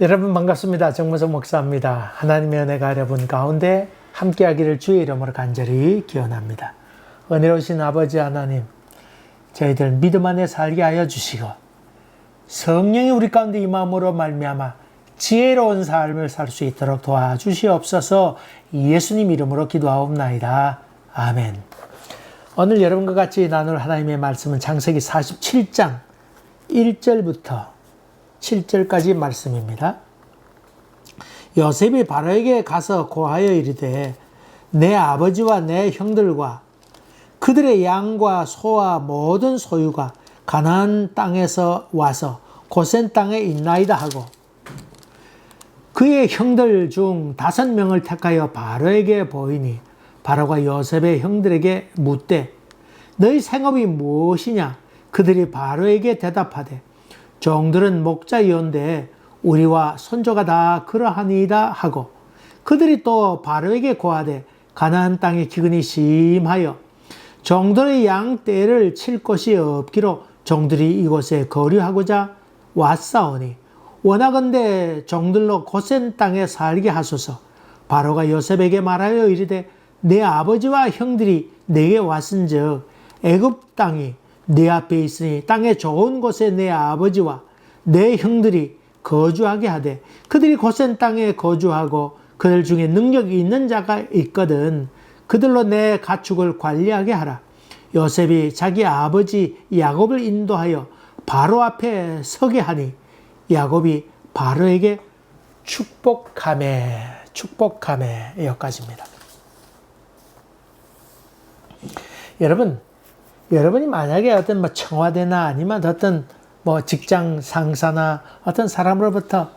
여러분 반갑습니다. 정무석 목사입니다. 하나님의 은혜가 여러분 가운데 함께하기를 주의 이름으로 간절히 기원합니다. 은혜로우신 아버지 하나님, 저희들 믿음 안에 살게 하여 주시고 성령이 우리 가운데 임함으로 말미암아 지혜로운 삶을 살 수 있도록 도와주시옵소서 예수님 이름으로 기도하옵나이다. 아멘. 오늘 여러분과 같이 나눌 하나님의 말씀은 창세기 47장 1절부터 7절까지 말씀입니다. 요셉이 바로에게 가서 고하여 이르되 내 아버지와 내 형들과 그들의 양과 소와 모든 소유가 가나안 땅에서 와서 고센 땅에 있나이다 하고 그의 형들 중 다섯 명을 택하여 바로에게 보이니 바로가 요셉의 형들에게 묻되 너희 생업이 무엇이냐 그들이 바로에게 대답하되 종들은 목자이온데 우리와 손조가 다 그러하니이다 하고 그들이 또 바로에게 고하되 가나안 땅의 기근이 심하여 종들의 양 떼를 칠 곳이 없기로 종들이 이곳에 거류하고자 왔사오니 원하건대 종들로 고센 땅에 살게 하소서. 바로가 요셉에게 말하여 이르되 내 아버지와 형들이 내게 왔은즉 애굽 땅이 내 앞에 있으니 땅의 좋은 곳에 내 아버지와 내 형들이 거주하게 하되 그들이 고센 땅에 거주하고 그들 중에 능력이 있는 자가 있거든 그들로 내 가축을 관리하게 하라 요셉이 자기 아버지 야곱을 인도하여 바로 앞에 서게 하니 야곱이 바로에게 축복함에 축복함에 여기까지입니다. 여러분 여러분이 만약에 어떤 뭐 청와대나 아니면 어떤 뭐 직장 상사나 어떤 사람으로부터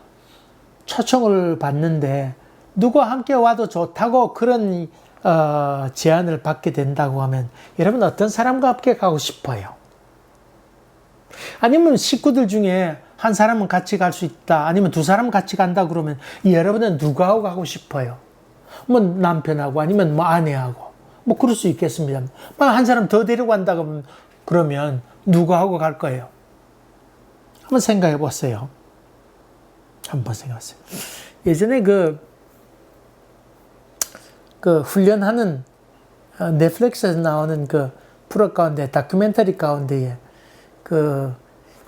초청을 받는데 누구와 함께 와도 좋다고 그런 어, 제안을 받게 된다고 하면 여러분 어떤 사람과 함께 가고 싶어요? 아니면 식구들 중에 한 사람은 같이 갈 수 있다. 아니면 두 사람 같이 간다 그러면 여러분은 누구하고 가고 싶어요? 뭐 남편하고 아니면 뭐 아내하고 뭐 그럴 수 있겠습니다. 한 사람 더 데리고 간다 그러면 그러면 누구하고 갈 거예요? 한번 생각해 보세요. 한번 생각해 보세요. 예전에 그, 그 훈련하는 어, 넷플릭스에서 나오는 그 프로 가운데 다큐멘터리 가운데에 그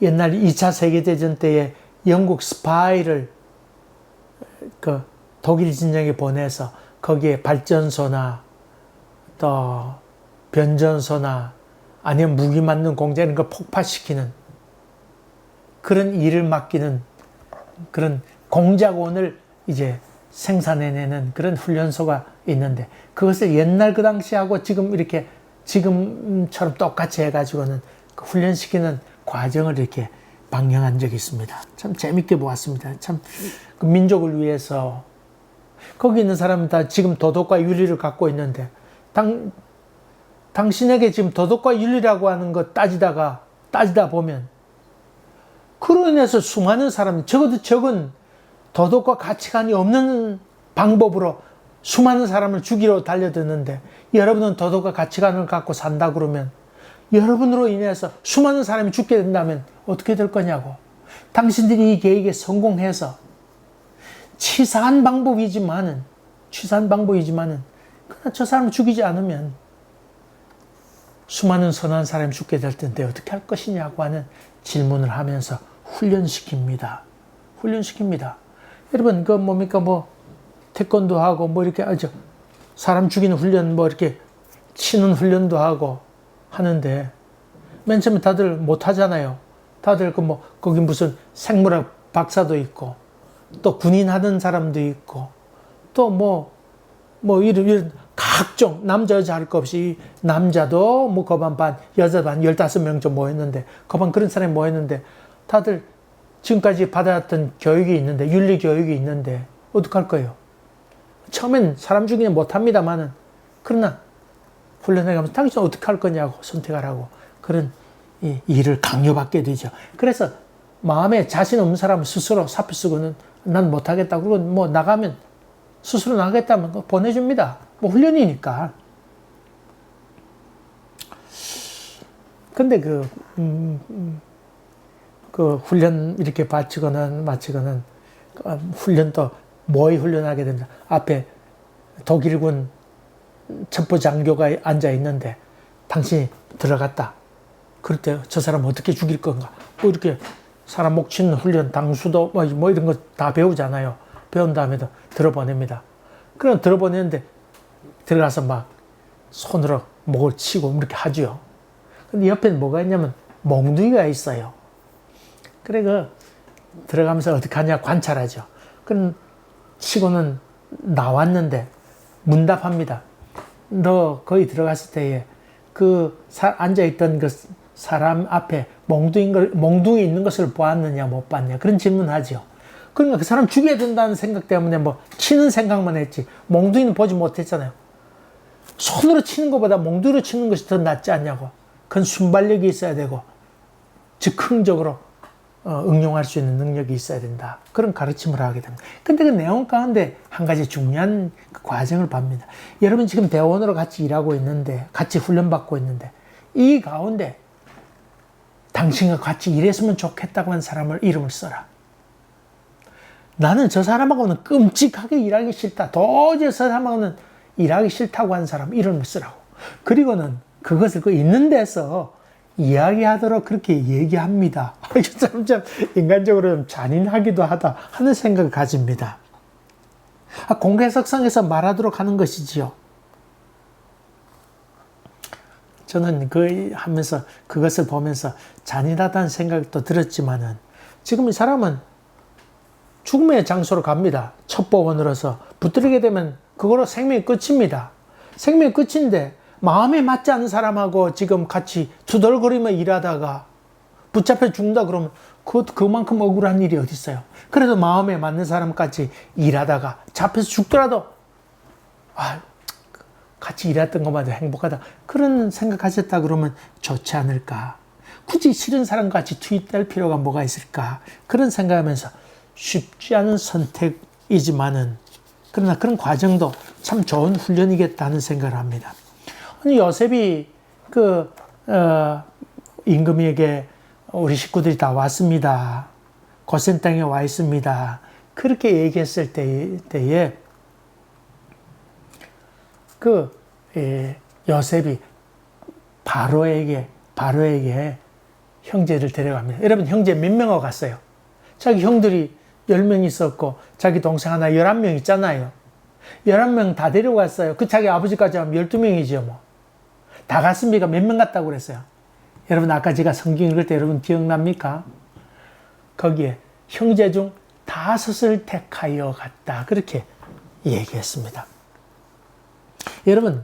옛날 2차 세계대전 때에 영국 스파이를 그 독일 진영에 보내서 거기에 발전소나 또 변전소나 아니면 무기 만든 공장 이런 걸 폭파시키는 그런 일을 맡기는 그런 공작원을 이제 생산해내는 그런 훈련소가 있는데 그것을 옛날 그 당시하고 지금 이렇게 지금처럼 똑같이 해가지고는 그 훈련시키는 과정을 이렇게 방영한 적이 있습니다. 참 재밌게 보았습니다. 참 그 민족을 위해서 거기 있는 사람은 다 지금 도덕과 윤리를 갖고 있는데 당 당신에게 지금 도덕과 윤리라고 하는 것 따지다가 따지다 보면 그로 인해서 수많은 사람 적어도 적은 도덕과 가치관이 없는 방법으로 수많은 사람을 죽이러 달려드는데 여러분은 도덕과 가치관을 갖고 산다 그러면 여러분으로 인해서 수많은 사람이 죽게 된다면 어떻게 될 거냐고. 당신들이 이 계획에 성공해서 치사한 방법이지만은, 치사한 방법이지만은, 저 사람을 죽이지 않으면 수많은 선한 사람이 죽게 될 텐데 어떻게 할 것이냐고 하는 질문을 하면서 훈련시킵니다. 훈련시킵니다. 여러분, 그 뭡니까, 뭐, 태권도 하고, 뭐 이렇게, 아죠. 사람 죽이는 훈련, 뭐 이렇게 치는 훈련도 하고, 하는데 맨 처음에 다들 못 하잖아요. 다들 그 뭐 거기 무슨 생물학 박사도 있고 또 군인 하는 사람도 있고 또 뭐뭐 뭐 이런, 이런 각종 남자 여자 할 것 없이 남자도 뭐 거반 반 여자 반 열다섯 명 좀 모였는데 거반 그런 사람이 모였는데 다들 지금까지 받아왔던 교육이 있는데 윤리 교육이 있는데 어떡할 거예요? 처음엔 사람 죽이는 못 합니다만은 그러나 훈련해 가면서 당신 어떻게 할 거냐고 선택하라고 그런 일을 강요받게 되죠. 그래서 마음에 자신 없는 사람은 스스로 사표 쓰고는 난 못하겠다. 그리고 뭐 나가면 스스로 나가겠다면 보내줍니다. 뭐 훈련이니까. 근데 그, 음, 음, 그 훈련 이렇게 바치거나 마치거나 어, 훈련도 뭐에 훈련하게 된다. 앞에 독일군 첩보 장교가 앉아 있는데 당신이 들어갔다. 그럴 때 저 사람 어떻게 죽일 건가? 뭐 이렇게 사람 목 치는 훈련, 당수도 뭐, 뭐 이런 거 다 배우잖아요. 배운 다음에도 들어보냅니다. 그럼 들어보내는데 들어가서 막 손으로 목을 치고 이렇게 하죠. 근데 옆에는 뭐가 있냐면 몽둥이가 있어요. 그래 그 들어가면서 어떻게 하냐 관찰하죠. 그럼 치고는 나왔는데 문답합니다. 너 거기 들어갔을 때에 그 앉아 있던 그 사람 앞에 몽둥이, 걸, 몽둥이 있는 것을 보았느냐 못 봤냐 그런 질문하죠. 그러니까 그 사람 죽여야 된다는 생각 때문에 뭐 치는 생각만 했지 몽둥이는 보지 못했잖아요. 손으로 치는 것보다 몽둥이로 치는 것이 더 낫지 않냐고. 그건 순발력이 있어야 되고 즉흥적으로 어, 응용할 수 있는 능력이 있어야 된다. 그런 가르침을 하게 됩니다. 근데 그 내용 가운데 한 가지 중요한 그 과정을 봅니다. 여러분 지금 대원으로 같이 일하고 있는데, 같이 훈련받고 있는데, 이 가운데 당신과 같이 일했으면 좋겠다고 한 사람을 이름을 써라. 나는 저 사람하고는 끔찍하게 일하기 싫다. 도저히 저 사람하고는 일하기 싫다고 한 사람 이름을 쓰라고. 그리고는 그것을 그 있는 데서 이야기하도록 그렇게 얘기합니다. 참, 참 인간적으로 좀 잔인하기도 하다 하는 생각을 가집니다. 아, 공개석상에서 말하도록 하는 것이지요. 저는 그 하면서 그것을 보면서 잔인하다는 생각도 들었지만은 지금 이 사람은 죽음의 장소로 갑니다. 첩보원으로서 붙들게 되면 그거로 생명이 끝입니다. 생명이 끝인데 마음에 맞지 않는 사람하고 지금 같이 투덜거리며 일하다가 붙잡혀 죽는다 그러면 그, 그만큼 억울한 일이 어디 있어요. 그래도 마음에 맞는 사람까지 일하다가 잡혀서 죽더라도 아, 같이 일했던 것만도 행복하다. 그런 생각하셨다 그러면 좋지 않을까. 굳이 싫은 사람 같이 투입될 필요가 뭐가 있을까. 그런 생각하면서 쉽지 않은 선택이지만은 그러나 그런 과정도 참 좋은 훈련이겠다는 생각을 합니다. 아니 요셉이 그 어, 임금에게 우리 식구들이 다 왔습니다. 고센 땅에 와 있습니다. 그렇게 얘기했을 때, 때에 그 예, 요셉이 바로에게 바로에게 형제를 데려갑니다. 여러분 형제 몇 명하고 갔어요? 자기 형들이 10명 있었고 자기 동생 하나 11명 있잖아요. 11명 다 데려갔어요. 그 자기 아버지까지 하면 12명이죠 뭐. 다 갔습니까? 몇 명 갔다고 그랬어요? 여러분 아까 제가 성경 읽을 때 여러분 기억납니까? 거기에 형제 중 다섯을 택하여 갔다. 그렇게 얘기했습니다. 여러분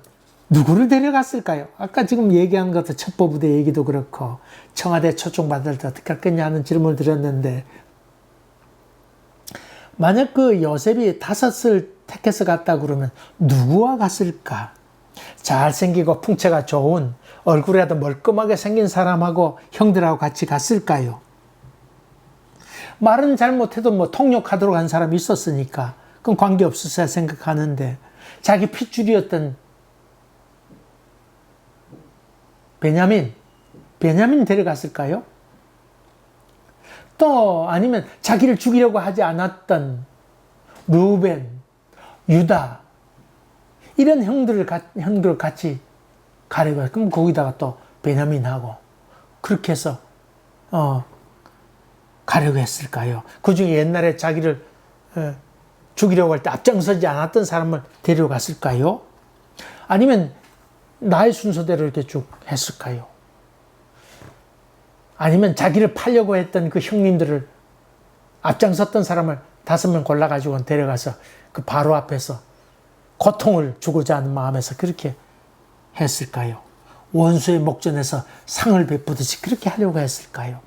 누구를 데려갔을까요? 아까 지금 얘기한 것도 첩보부대 얘기도 그렇고 청와대 초청받을 때 어떻게 할겠냐 는 질문을 드렸는데 만약 그 요셉이 다섯을 택해서 갔다 그러면 누구와 갔을까? 잘생기고 풍채가 좋은 얼굴에도 멀끔하게 생긴 사람하고 형들하고 같이 갔을까요? 말은 잘못해도 뭐 통역하도록 한 사람이 있었으니까 그건 관계없었어야 생각하는데 자기 핏줄이었던 베냐민, 베냐민 데려갔을까요? 또 아니면 자기를 죽이려고 하지 않았던 루벤, 유다 이런 형들을 형들 같이 가려고 그럼 거기다가 또 베냐민하고 그렇게 해서 어 가려고 했을까요? 그 중에 옛날에 자기를 어, 죽이려고 할 때 앞장서지 않았던 사람을 데려갔을까요? 아니면 나의 순서대로 이렇게 쭉 했을까요? 아니면 자기를 팔려고 했던 그 형님들을 앞장섰던 사람을 다섯 명 골라가지고 데려가서 그 바로 앞에서 고통을 주고자 하는 마음에서 그렇게 했을까요? 원수의 목전에서 상을 베푸듯이 그렇게 하려고 했을까요?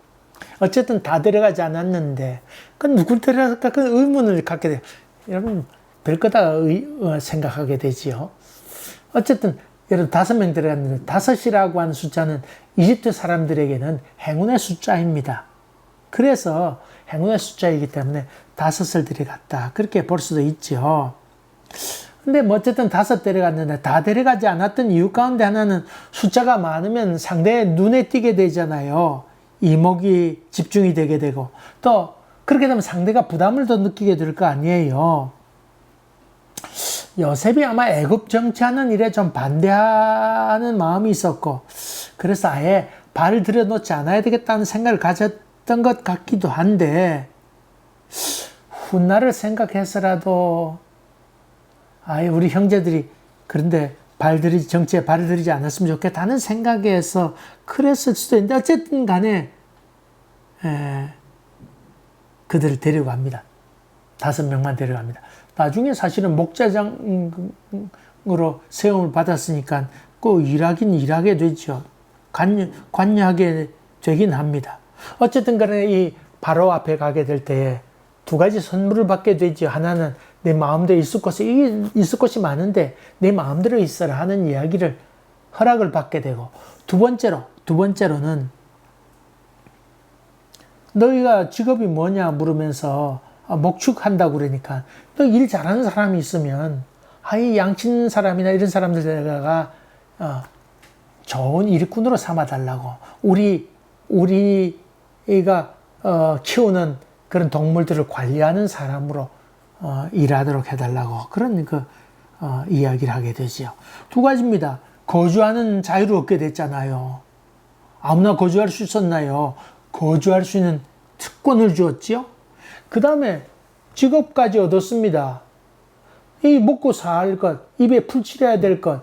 어쨌든 다 데려가지 않았는데, 그 누굴 데려갈까? 그 의문을 갖게 돼요. 여러분, 별 거다 어, 생각하게 되지요. 어쨌든 여러분 다섯 명 들어갔는데 다섯이라고 하는 숫자는 이집트 사람들에게는 행운의 숫자입니다. 그래서 행운의 숫자이기 때문에 다섯을 데려갔다. 그렇게 볼 수도 있죠. 근데 뭐 어쨌든 다섯 데려갔는데 다 데려가지 않았던 이유 가운데 하나는 숫자가 많으면 상대의 눈에 띄게 되잖아요. 이목이 집중이 되게 되고 또 그렇게 되면 상대가 부담을 더 느끼게 될 거 아니에요. 요셉이 아마 애굽 정치하는 일에 좀 반대하는 마음이 있었고, 그래서 아예 발을 들여놓지 않아야 되겠다는 생각을 가졌던 것 같기도 한데, 훗날을 생각해서라도, 아예 우리 형제들이 그런데 발들이 정치에 발을 들이지 않았으면 좋겠다는 생각에서 그랬을 수도 있는데, 어쨌든 간에, 에, 그들을 데려갑니다. 다섯 명만 데려갑니다. 나중에 사실은 목자장으로 세움을 받았으니까 꼭 일하긴 일하게 되죠. 관여, 관여하게 되긴 합니다. 어쨌든 간에 이 바로 앞에 가게 될 때에 두 가지 선물을 받게 되죠. 하나는 내 마음대로 있을 곳이, 있을 곳이 많은데 내 마음대로 있어라 하는 이야기를 허락을 받게 되고 두 번째로, 두 번째로는 너희가 직업이 뭐냐 물으면서 아, 목축한다고 그러니까 너일 잘하는 사람이 있으면 아이 양친 사람이나 이런 사람들에다가 어, 좋은 일꾼으로 삼아 달라고 우리 우리가 어, 키우는 그런 동물들을 관리하는 사람으로 어, 일하도록 해달라고 그런 그 어, 이야기를 하게 되지요. 두 가지입니다. 거주하는 자유를 얻게 됐잖아요. 아무나 거주할 수 있었나요? 거주할 수 있는 특권을 주었지요. 그 다음에 직업까지 얻었습니다. 이 먹고 살 것, 입에 풀칠해야 될 것,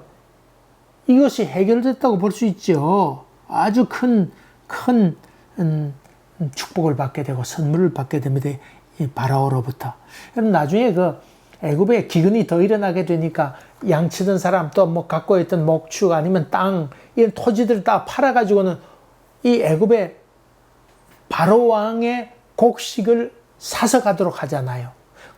이것이 해결됐다고 볼 수 있죠. 아주 큰, 큰, 음, 축복을 받게 되고 선물을 받게 됩니다. 이 바라오로부터. 그럼 나중에 그 애굽에 기근이 더 일어나게 되니까 양치던 사람 또 뭐 갖고 있던 목축 아니면 땅 이런 토지들을 다 팔아 가지고는 이 애굽의 바로 왕의 곡식을 사서 가도록 하잖아요.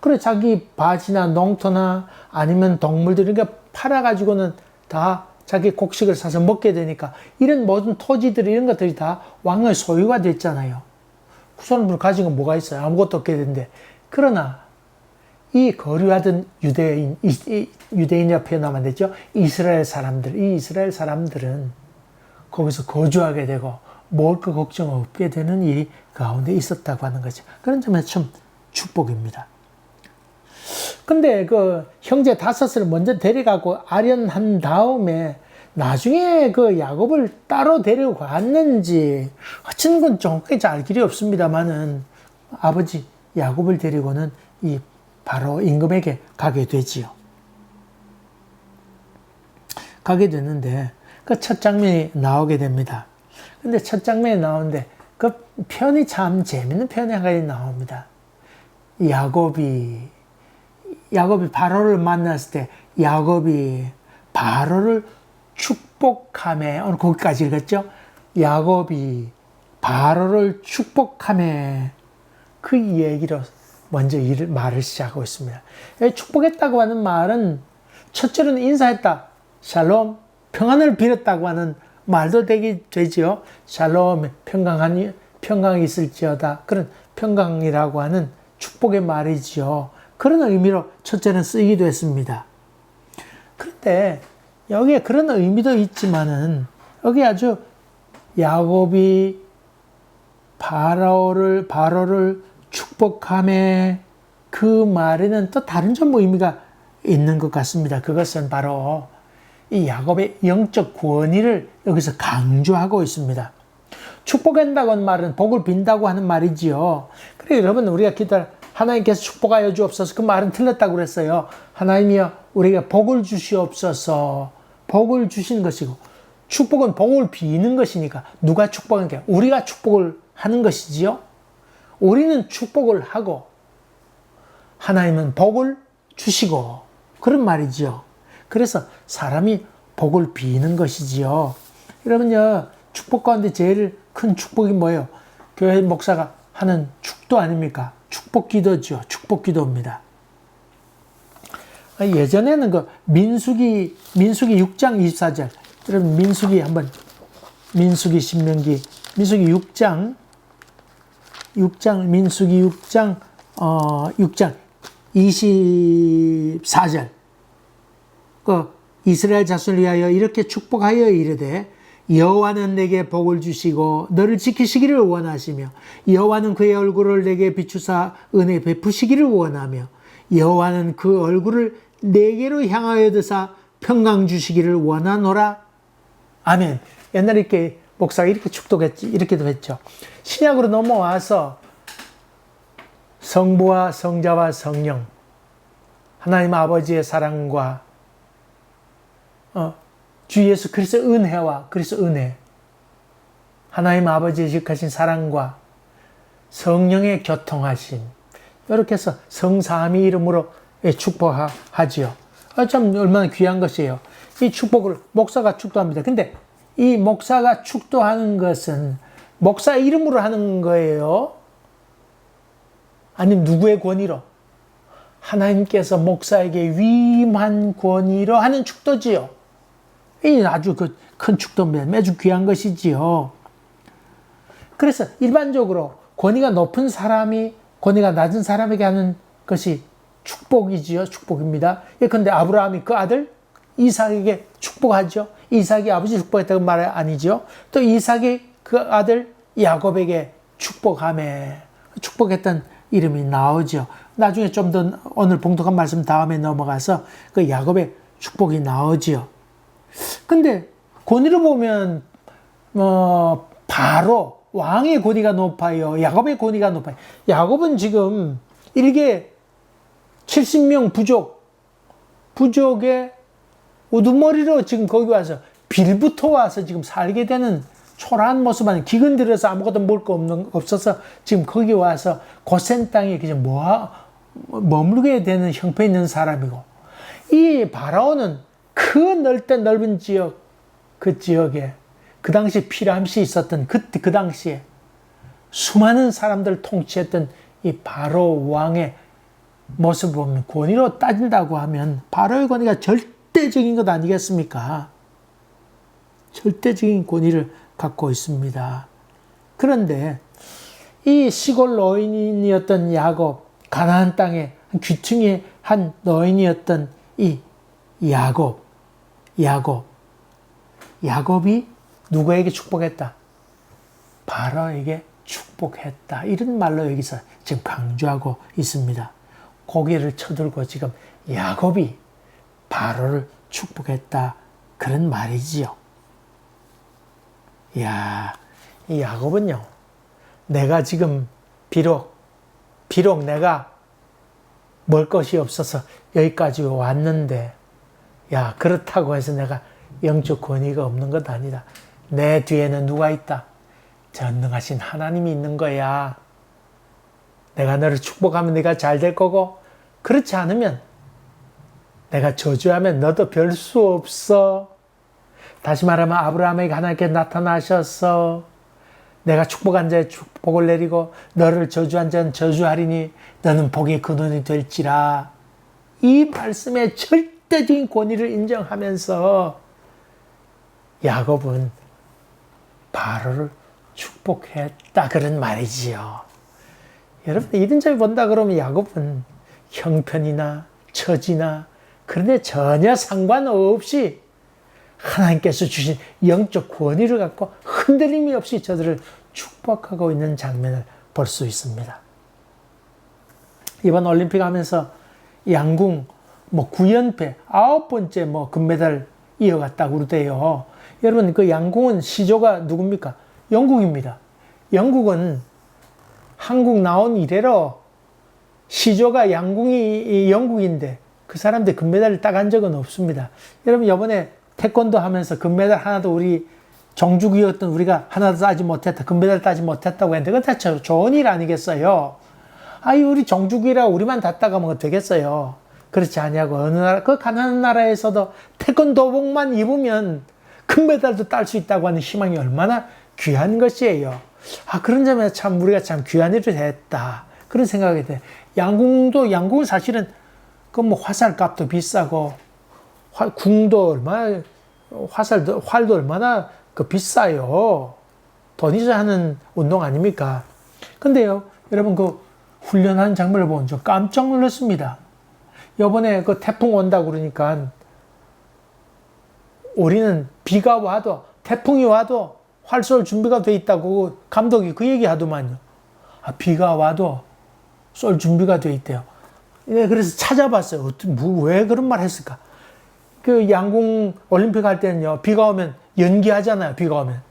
그래 자기 바지나 농토나 아니면 동물들 이렇게 팔아 가지고는 다 자기 곡식을 사서 먹게 되니까 이런 모든 토지들 이런 것들이 다 왕의 소유가 됐잖아요. 그 사람들 가진 건 뭐가 있어요? 아무것도 없게 되는데 그러나 이 거류하던 유대인, 유대인이라 표현하면 되죠. 이스라엘 사람들, 이 이스라엘 사람들은 거기서 거주하게 되고 먹을 거 걱정 없게 되는 일이 가운데 있었다고 하는 거죠. 그런 점에서 참 축복입니다. 근데 그 형제 다섯을 먼저 데려가고 아련한 다음에 나중에 그 야곱을 따로 데려갔는지 어쨌든 건 정확히 알 길이 없습니다만은 아버지 야곱을 데리고는 이 바로 임금에게 가게 되지요. 가게 되는데 그 첫 장면이 나오게 됩니다. 근데 첫 장면에 나오는데 그 편이 참 재밌는 편이 한 가지 나옵니다. 야곱이 야곱이 바로를 만났을 때 야곱이 바로를 축복함에 오늘 거기까지 읽었죠? 야곱이 바로를 축복함에 그 얘기로 먼저 일, 말을 시작하고 있습니다. 축복했다고 하는 말은 첫째로는 인사했다. 샬롬, 평안을 빌었다고 하는 말도 되게 되지요. 샬롬, 평강한, 평강이 있을지어다. 그런 평강이라고 하는 축복의 말이지요. 그런 의미로 첫째는 쓰기도 했습니다. 그런데 여기에 그런 의미도 있지만은 여기 아주 야곱이 바로를 바로를 축복함에 그 말에는 또 다른 좀 의미가 있는 것 같습니다. 그것은 바로 이 야곱의 영적 구원의를 여기서 강조하고 있습니다. 축복한다고 하는 말은 복을 빈다고 하는 말이지요. 그래 여러분 우리가 기도 하나님께서 축복하여 주옵소서 그 말은 틀렸다고 그랬어요. 하나님이여 우리가 복을 주시옵소서 복을 주신 것이고 축복은 복을 비는 것이니까 누가 축복한 게 우리가 축복을 하는 것이지요. 우리는 축복을 하고 하나님은 복을 주시고 그런 말이지요. 그래서 사람이 복을 비는 것이지요. 여러분요, 축복 가운데 제일 큰 축복이 뭐예요? 교회 목사가 하는 축도 아닙니까? 축복 기도죠. 축복 기도입니다. 예전에는 그 민수기, 민수기 6장 24절. 여러분, 민수기 한번, 민수기 신명기, 민수기 6장, 6장, 민수기 6장, 어, 6장 24절. 그 이스라엘 자손을 위하여 이렇게 축복하여 이르되 여호와는 내게 복을 주시고 너를 지키시기를 원하시며 여호와는 그의 얼굴을 내게 비추사 은혜 베푸시기를 원하며 여호와는 그 얼굴을 내게로 향하여 드사 평강 주시기를 원하노라. 아멘. 옛날에 이렇게 목사가 이렇게 축도했지, 이렇게도 했죠. 신약으로 넘어와서 성부와 성자와 성령, 하나님 아버지의 사랑과 어, 주 예수 그리스도 은혜와 그리스도 은혜, 하나님 아버지의 직하신 사랑과 성령의 교통하심, 이렇게 해서 성삼위 이름으로 축복하지요. 아, 참 얼마나 귀한 것이에요. 이 축복을 목사가 축도합니다. 근데 이 목사가 축도하는 것은 목사 이름으로 하는 거예요. 아니면 누구의 권위로? 하나님께서 목사에게 위임한 권위로 하는 축도지요. 이 아주 그 큰 축도입니다. 매주 귀한 것이지요. 그래서 일반적으로 권위가 높은 사람이 권위가 낮은 사람에게 하는 것이 축복이지요. 축복입니다. 예컨대 아브라함이 그 아들 이삭에게 축복하죠. 이삭이 아버지 축복했다고 말 아니죠. 또 이삭이 그 아들 야곱에게 축복함에 축복했던 이름이 나오죠. 나중에 좀 더 오늘 봉독한 말씀 다음에 넘어가서 그 야곱의 축복이 나오지요. 근데 권위로 보면 어 바로 왕의 권위가 높아요. 야곱의 권위가 높아요. 야곱은 지금 일개 70명 부족 부족의 우두머리로 지금 거기 와서 빌부터 와서 지금 살게 되는 초라한 모습 아니 기근 들여서 아무것도 먹을 거 없는 없어서 지금 거기 와서 고센 땅에 그냥 뭐 머물게 되는 형편 있는 사람이고 이 바라오는 그 넓던 넓은 지역 그 지역에 그 당시 피라함시 있었던 그때 그 당시에 수많은 사람들 통치했던 이 바로 왕의 모습을 보면 권위로 따진다고 하면 바로의 권위가 절대적인 것 아니겠습니까? 절대적인 권위를 갖고 있습니다. 그런데 이 시골 노인이었던 야곱, 가나안 땅의 귀퉁이 한 노인이었던 이 야곱, 야곱, 야곱이 누구에게 축복했다? 바로에게 축복했다. 이런 말로 여기서 지금 강조하고 있습니다. 고개를 쳐들고 지금 야곱이 바로를 축복했다. 그런 말이지요. 야, 이 야곱은요. 내가 지금 비록 비록 내가 먹을 것이 없어서 여기까지 왔는데 야, 그렇다고 해서 내가 영적 권위가 없는 것 아니다. 내 뒤에는 누가 있다? 전능하신 하나님이 있는 거야. 내가 너를 축복하면 네가 잘 될 거고, 그렇지 않으면 내가 저주하면 너도 별 수 없어. 다시 말하면 아브라함에게 하나님께 나타나셔서 내가 축복한 자의 축복을 내리고 너를 저주한 자는 저주하리니 너는 복의 근원이 될지라. 이 말씀에 절 대적인 권위를 인정하면서 야곱은 바로를 축복했다 그런 말이지요. 여러분 이런 점이 본다 그러면 야곱은 형편이나 처지나 그런데 전혀 상관없이 하나님께서 주신 영적 권위를 갖고 흔들림이 없이 저들을 축복하고 있는 장면을 볼 수 있습니다. 이번 올림픽 하면서 양궁 뭐 9연패 아홉 번째 뭐 금메달 이어갔다고 그러대요. 여러분 그 양궁은 시조가 누굽니까? 영국입니다. 영국은 한국 나온 이래로 시조가 양궁이 영국인데 그 사람들 금메달을 따간 적은 없습니다. 여러분 이번에 태권도 하면서 금메달 하나도 우리 정주기였던 우리가 하나도 따지 못했다. 금메달 따지 못했다고 했는데 그건 다 좋은 일 아니겠어요? 아이 우리 정주기라 우리만 땄다가 뭐 되겠어요? 그렇지 않냐고 어느 나라 그 가난한 나라에서도 태권도복만 입으면 금메달도 딸 수 있다고 하는 희망이 얼마나 귀한 것이에요. 아 그런 점에서 참 우리가 참 귀한 일을 했다 그런 생각이 돼. 양궁도 양궁은 사실은 그 뭐 화살 값도 비싸고 화, 궁도 얼마나 화살도 활도 얼마나 그 비싸요. 돈 있어야 하는 운동 아닙니까? 근데요, 여러분 그 훈련하는 장면을 보면 좀 깜짝 놀랐습니다. 요번에 그 태풍 온다고 그러니까 우리는 비가 와도 태풍이 와도 활쏠 준비가 돼 있다고 감독이 그 얘기 하더만요. 아, 비가 와도 쏠 준비가 돼 있대요. 네, 그래서 찾아봤어요. 뭐, 왜 그런 말 했을까? 그 양궁 올림픽 할 때는요, 비가 오면 연기하잖아요, 비가 오면.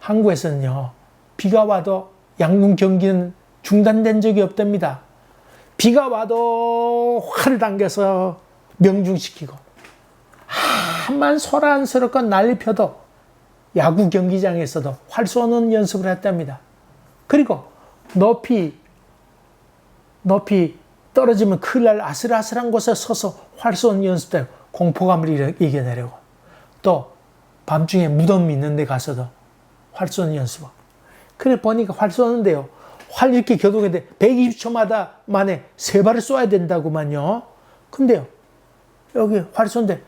한국에서는요, 비가 와도 양궁 경기는 중단된 적이 없답니다. 비가 와도 활을 당겨서 명중시키고, 한만 소란스럽고 난리 펴도 야구 경기장에서도 활 쏘는 연습을 했답니다. 그리고 높이, 높이 떨어지면 큰일 날 아슬아슬한 곳에 서서 활 쏘는 연습도 공포감을 이겨내려고. 또 밤중에 무덤 있는 데 가서도 활 쏘는 연습하고. 그래 보니까 활 쏘는데요. 활 이렇게 겨누는데 120초마다 만에 세 발을 쏘아야 된다고만요. 근데요. 여기 활 쏘는데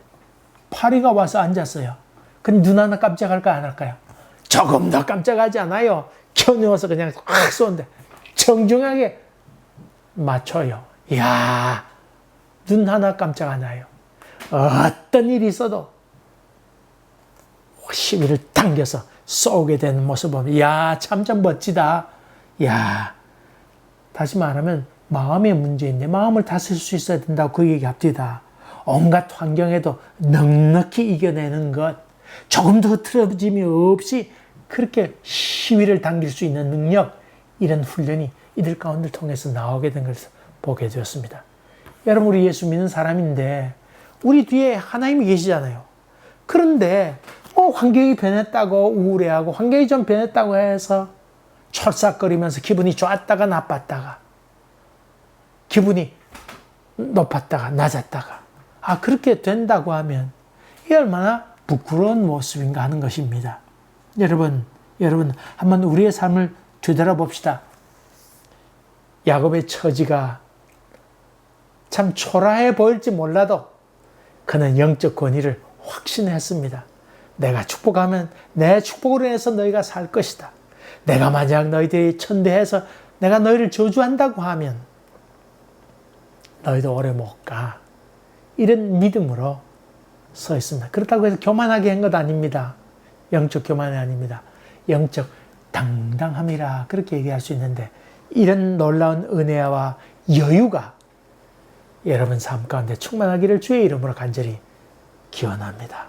파리가 와서 앉았어요. 근데 눈 하나 깜짝할까 안 할까요? 조금 더 깜짝하지 않아요. 겨누어서 그냥 확 쏘는데 정중하게 맞춰요. 이야, 눈 하나 깜짝 안 와요. 어떤 일이 있어도 시비를 당겨서 쏘게 되는 모습 보면, 이야, 참, 참 멋지다. 이야, 다시 말하면 마음의 문제인데 마음을 다스릴 수 있어야 된다고 그 얘기 합디다. 온갖 환경에도 넉넉히 이겨내는 것, 조금도 흐트러짐이 없이 그렇게 시위를 당길 수 있는 능력, 이런 훈련이 이들 가운데 통해서 나오게 된 것을 보게 되었습니다. 여러분, 우리 예수 믿는 사람인데, 우리 뒤에 하나님이 계시잖아요. 그런데, 뭐, 환경이 변했다고 우울해하고, 환경이 좀 변했다고 해서 철삭거리면서 기분이 좋았다가 나빴다가, 기분이 높았다가 낮았다가, 아, 그렇게 된다고 하면, 이 얼마나 부끄러운 모습인가 하는 것입니다. 여러분, 여러분, 한번 우리의 삶을 되돌아봅시다. 야곱의 처지가 참 초라해 보일지 몰라도 그는 영적 권위를 확신했습니다. 내가 축복하면 내 축복으로 인해서 너희가 살 것이다. 내가 만약 너희들이 천대해서 내가 너희를 저주한다고 하면 너희도 오래 못 가. 이런 믿음으로 서 있습니다. 그렇다고 해서 교만하게 한 것 아닙니다. 영적 교만이 아닙니다. 영적 당당함이라 그렇게 얘기할 수 있는데 이런 놀라운 은혜와 여유가 여러분 삶 가운데 충만하기를 주의 이름으로 간절히 기원합니다.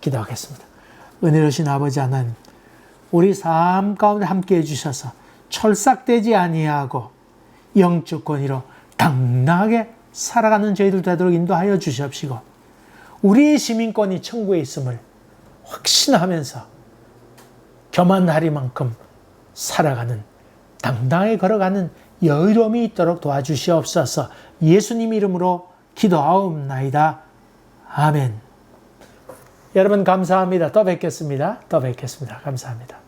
기도하겠습니다. 은혜로신 아버지 하나님, 우리 삶 가운데 함께 해주셔서 철삭되지 아니하고 영적 권위로 당당하게 살아가는 저희들 되도록 인도하여 주시옵시고 우리의 시민권이 천국에 있음을 확신하면서 교만하리만큼 살아가는 당당하게 걸어가는 여유로움이 있도록 도와주시옵소서 예수님 이름으로 기도하옵나이다. 아멘. 여러분 감사합니다. 또 뵙겠습니다. 또 뵙겠습니다. 감사합니다.